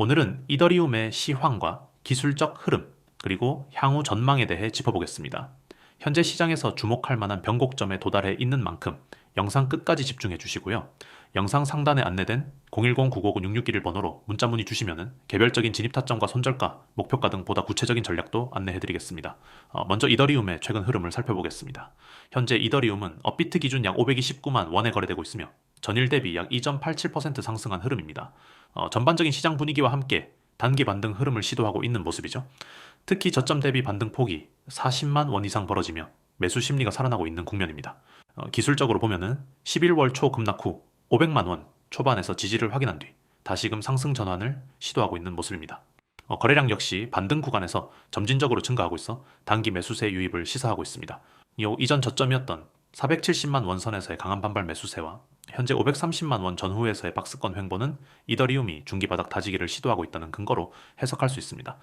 오늘은 이더리움의 시황과 기술적 흐름, 그리고 향후 전망에 대해 짚어보겠습니다. 현재 시장에서 주목할 만한 변곡점에 도달해 있는 만큼 영상 끝까지 집중해 주시고요. 영상 상단에 안내된 010-959-6621 번호로 문자 문의 주시면 개별적인 진입 타점과 손절가, 목표가 등 보다 구체적인 전략도 안내해 드리겠습니다. 어, 먼저 이더리움의 최근 흐름을 살펴보겠습니다. 현재 이더리움은 업비트 기준 약 529만 원에 거래되고 있으며 전일 대비 약 2.87% 상승한 흐름입니다. 어, 전반적인 시장 분위기와 함께 단기 반등 흐름을 시도하고 있는 모습이죠. 특히 저점 대비 반등 폭이 40만 원 이상 벌어지며 매수 심리가 살아나고 있는 국면입니다. 어, 기술적으로 보면은 11월 초 급락 후 500만 원 초반에서 지지를 확인한 뒤 다시금 상승 전환을 시도하고 있는 모습입니다. 어, 거래량 역시 반등 구간에서 점진적으로 증가하고 있어 단기 매수세 유입을 시사하고 있습니다. 이 이전 저점이었던 470만 원 선에서의 강한 반발 매수세와 현재 530만 원 전후에서의 박스권 횡보는 이더리움이 중기 바닥 다지기를 시도하고 있다는 근거로 해석할 수 있습니다.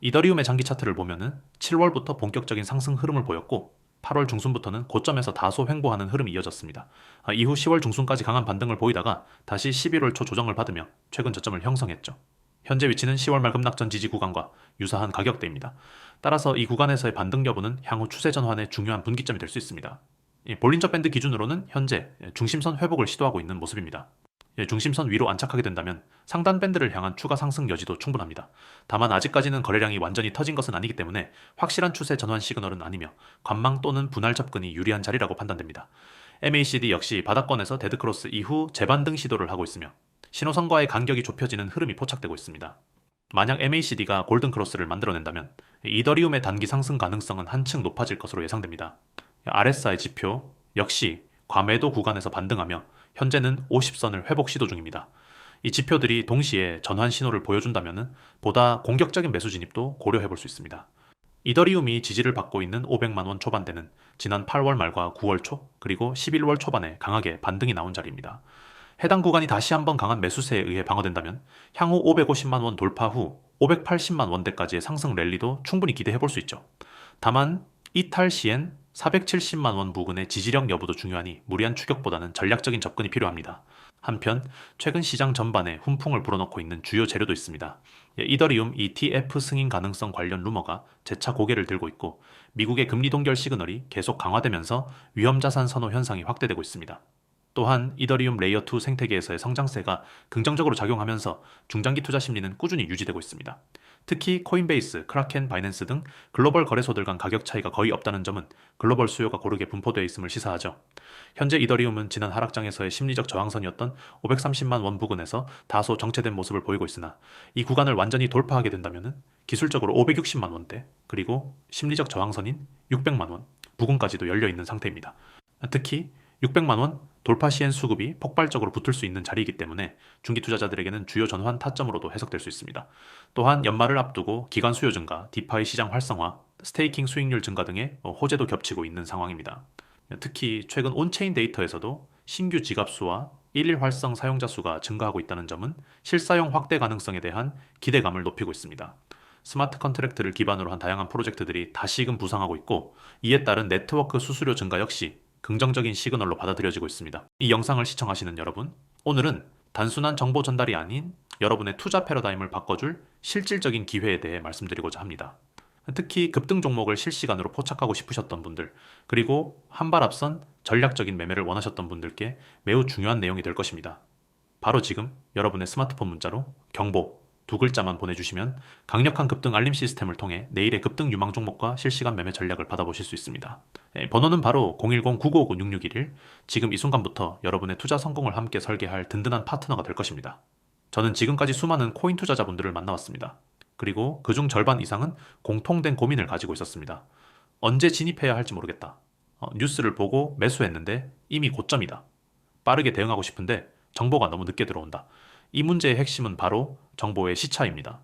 이더리움의 장기 차트를 보면은 7월부터 본격적인 상승 흐름을 보였고 8월 중순부터는 고점에서 다소 횡보하는 흐름이 이어졌습니다. 아, 이후 10월 중순까지 강한 반등을 보이다가 다시 11월 초 조정을 받으며 최근 저점을 형성했죠. 현재 위치는 10월 말 급락전 지지 구간과 유사한 가격대입니다. 따라서 이 구간에서의 반등 여부는 향후 추세 전환의 중요한 분기점이 될 수 있습니다. 이 볼린저 밴드 기준으로는 현재 중심선 회복을 시도하고 있는 모습입니다. 예, 중심선 위로 안착하게 된다면 상단 밴드를 향한 추가 상승 여지도 충분합니다. 다만 아직까지는 거래량이 완전히 터진 것은 아니기 때문에 확실한 추세 전환 시그널은 아니며 관망 또는 분할 접근이 유리한 자리라고 판단됩니다. MACD 역시 바닥권에서 데드크로스 이후 재반등 시도를 하고 있으며 신호선과의 간격이 좁혀지는 흐름이 포착되고 있습니다. 만약 MACD가 골든크로스를 만들어낸다면 이더리움의 단기 상승 가능성은 한층 높아질 것으로 예상됩니다. RSI 지표 역시 과매도 구간에서 반등하며 현재는 50선을 회복 시도 중입니다. 이 지표들이 동시에 전환 신호를 보여준다면 보다 공격적인 매수 진입도 고려해 볼 수 있습니다. 이더리움이 지지를 받고 있는 500만 원 초반대는 지난 8월 말과 9월 초 그리고 11월 초반에 강하게 반등이 나온 자리입니다. 해당 구간이 다시 한번 강한 매수세에 의해 방어된다면 향후 550만 원 돌파 후 580만 원대까지의 상승 랠리도 충분히 기대해 볼 수 있죠. 다만 이탈 시엔 470만 원 부근의 지지력 여부도 중요하니 무리한 추격보다는 전략적인 접근이 필요합니다. 한편 최근 시장 전반에 훈풍을 불어넣고 있는 주요 재료도 있습니다. 예, 이더리움 ETF 승인 가능성 관련 루머가 재차 고개를 들고 있고 미국의 금리 동결 시그널이 계속 강화되면서 위험자산 선호 현상이 확대되고 있습니다. 또한 이더리움 레이어 2 생태계에서의 성장세가 긍정적으로 작용하면서 중장기 투자 심리는 꾸준히 유지되고 있습니다. 특히 코인베이스, 크라켄, 바이낸스 등 글로벌 거래소들 간 가격 차이가 거의 없다는 점은 글로벌 수요가 고르게 분포되어 있음을 시사하죠. 현재 이더리움은 지난 하락장에서의 심리적 저항선이었던 530만 원 부근에서 다소 정체된 모습을 보이고 있으나 이 구간을 완전히 돌파하게 된다면 기술적으로 560만 원대 그리고 심리적 저항선인 600만 원 부근까지도 열려 있는 상태입니다. 특히 600만 원 돌파 시엔 수급이 폭발적으로 붙을 수 있는 자리이기 때문에 중기 투자자들에게는 주요 전환 타점으로도 해석될 수 있습니다. 또한 연말을 앞두고 기관 수요 증가, 디파이 시장 활성화, 스테이킹 수익률 증가 등의 호재도 겹치고 있는 상황입니다. 특히 최근 온체인 데이터에서도 신규 지갑수와 일일 활성 사용자 수가 증가하고 있다는 점은 실사용 확대 가능성에 대한 기대감을 높이고 있습니다. 스마트 컨트랙트를 기반으로 한 다양한 프로젝트들이 다시금 부상하고 있고 이에 따른 네트워크 수수료 증가 역시 긍정적인 시그널로 받아들여지고 있습니다. 이 영상을 시청하시는 여러분, 오늘은 단순한 정보 전달이 아닌 여러분의 투자 패러다임을 바꿔줄 실질적인 기회에 대해 말씀드리고자 합니다. 특히 급등 종목을 실시간으로 포착하고 싶으셨던 분들, 그리고 한 발 앞선 전략적인 매매를 원하셨던 분들께 매우 중요한 내용이 될 것입니다. 바로 지금 여러분의 스마트폰 문자로 경보, 두 글자만 보내주시면 강력한 급등 알림 시스템을 통해 내일의 급등 유망 종목과 실시간 매매 전략을 받아보실 수 있습니다. 예, 번호는 바로 010-9959-6611 지금 이 순간부터 여러분의 투자 성공을 함께 설계할 든든한 파트너가 될 것입니다. 저는 지금까지 수많은 코인 투자자분들을 만나왔습니다. 그리고 그중 절반 이상은 공통된 고민을 가지고 있었습니다. 언제 진입해야 할지 모르겠다. 어, 뉴스를 보고 매수했는데 이미 고점이다. 빠르게 대응하고 싶은데 정보가 너무 늦게 들어온다. 이 문제의 핵심은 바로 정보의 시차입니다.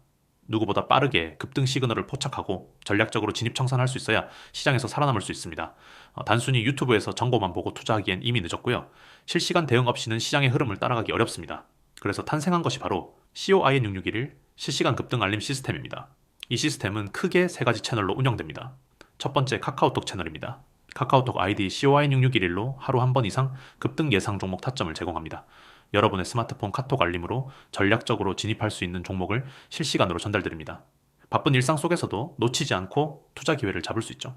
누구보다 빠르게 급등 시그널을 포착하고 전략적으로 진입 청산할 수 있어야 시장에서 살아남을 수 있습니다. 어, 단순히 유튜브에서 정보만 보고 투자하기엔 이미 늦었고요. 실시간 대응 없이는 시장의 흐름을 따라가기 어렵습니다. 그래서 탄생한 것이 바로 COIN661 실시간 급등 알림 시스템입니다. 이 시스템은 크게 세 가지 채널로 운영됩니다. 첫 번째 카카오톡 채널입니다. 카카오톡 아이디 COI6611로 하루 한 번 이상 급등 예상 종목 타점을 제공합니다. 여러분의 스마트폰 카톡 알림으로 전략적으로 진입할 수 있는 종목을 실시간으로 전달드립니다. 바쁜 일상 속에서도 놓치지 않고 투자 기회를 잡을 수 있죠.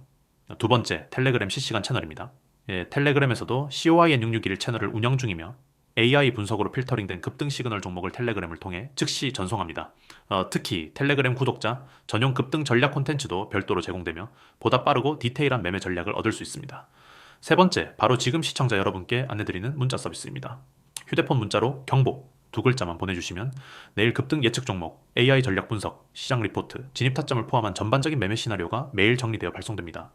두 번째, 텔레그램 실시간 채널입니다. 예, 텔레그램에서도 COIN661 채널을 운영 중이며 AI 분석으로 필터링된 급등 시그널 종목을 텔레그램을 통해 즉시 전송합니다. 어, 특히 텔레그램 구독자 전용 급등 전략 콘텐츠도 별도로 제공되며 보다 빠르고 디테일한 매매 전략을 얻을 수 있습니다. 세 번째, 바로 지금 시청자 여러분께 안내드리는 문자 서비스입니다. 휴대폰 문자로 경보 두 글자만 보내주시면 내일 급등 예측 종목, AI 전략 분석, 시장 리포트, 진입 타점을 포함한 전반적인 매매 시나리오가 매일 정리되어 발송됩니다.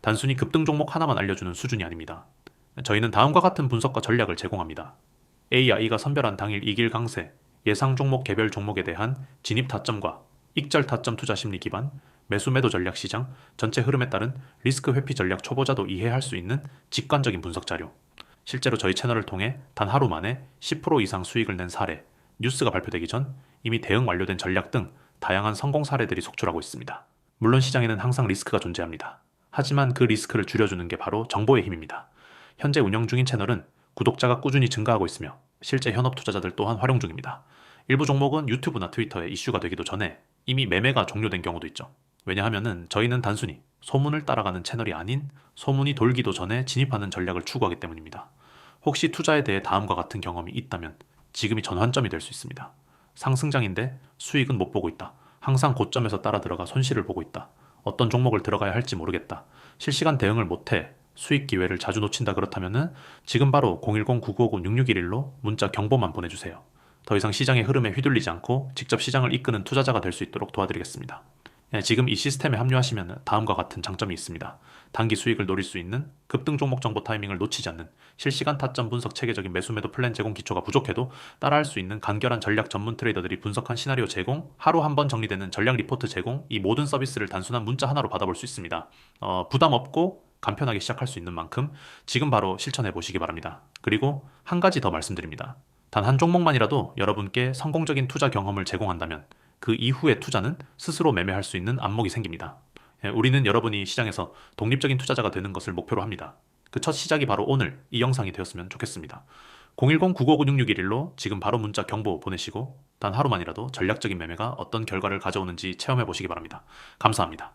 단순히 급등 종목 하나만 알려주는 수준이 아닙니다. 저희는 다음과 같은 분석과 전략을 제공합니다. AI가 선별한 당일 이길 강세, 예상 종목 개별 종목에 대한 진입 타점과 익절 타점 투자 심리 기반, 매수 매도 전략 시장, 전체 흐름에 따른 리스크 회피 전략 초보자도 이해할 수 있는 직관적인 분석 자료. 실제로 저희 채널을 통해 단 하루 만에 10% 이상 수익을 낸 사례, 뉴스가 발표되기 전 이미 대응 완료된 전략 등 다양한 성공 사례들이 속출하고 있습니다. 물론 시장에는 항상 리스크가 존재합니다. 하지만 그 리스크를 줄여주는 게 바로 정보의 힘입니다. 현재 운영 중인 채널은 구독자가 꾸준히 증가하고 있으며 실제 현업 투자자들 또한 활용 중입니다. 일부 종목은 유튜브나 트위터에 이슈가 되기도 전에 이미 매매가 종료된 경우도 있죠. 왜냐하면은 저희는 단순히 소문을 따라가는 채널이 아닌 소문이 돌기도 전에 진입하는 전략을 추구하기 때문입니다. 혹시 투자에 대해 다음과 같은 경험이 있다면 지금이 전환점이 될 수 있습니다. 상승장인데 수익은 못 보고 있다. 항상 고점에서 따라 들어가 손실을 보고 있다. 어떤 종목을 들어가야 할지 모르겠다. 실시간 대응을 못해 수익 기회를 자주 놓친다 그렇다면은 지금 바로 010-9959-6611로 문자 경보만 보내주세요. 더 이상 시장의 흐름에 휘둘리지 않고 직접 시장을 이끄는 투자자가 될 수 있도록 도와드리겠습니다. 예, 지금 이 시스템에 합류하시면 다음과 같은 장점이 있습니다. 단기 수익을 노릴 수 있는 급등 종목 정보 타이밍을 놓치지 않는 실시간 타점 분석 체계적인 매수 매도 플랜 제공 기초가 부족해도 따라할 수 있는 간결한 전략 전문 트레이더들이 분석한 시나리오 제공, 하루 한 번 정리되는 전략 리포트 제공, 이 모든 서비스를 단순한 문자 하나로 받아볼 수 있습니다. 어, 부담 없고 간편하게 시작할 수 있는 만큼 지금 바로 실천해 보시기 바랍니다. 그리고 한 가지 더 말씀드립니다. 단 한 종목만이라도 여러분께 성공적인 투자 경험을 제공한다면 그 이후의 투자는 스스로 매매할 수 있는 안목이 생깁니다. 예, 우리는 여러분이 시장에서 독립적인 투자자가 되는 것을 목표로 합니다. 그 첫 시작이 바로 오늘 이 영상이 되었으면 좋겠습니다. 010-9956-6611로 지금 바로 문자 경보 보내시고 단 하루만이라도 전략적인 매매가 어떤 결과를 가져오는지 체험해 보시기 바랍니다. 감사합니다.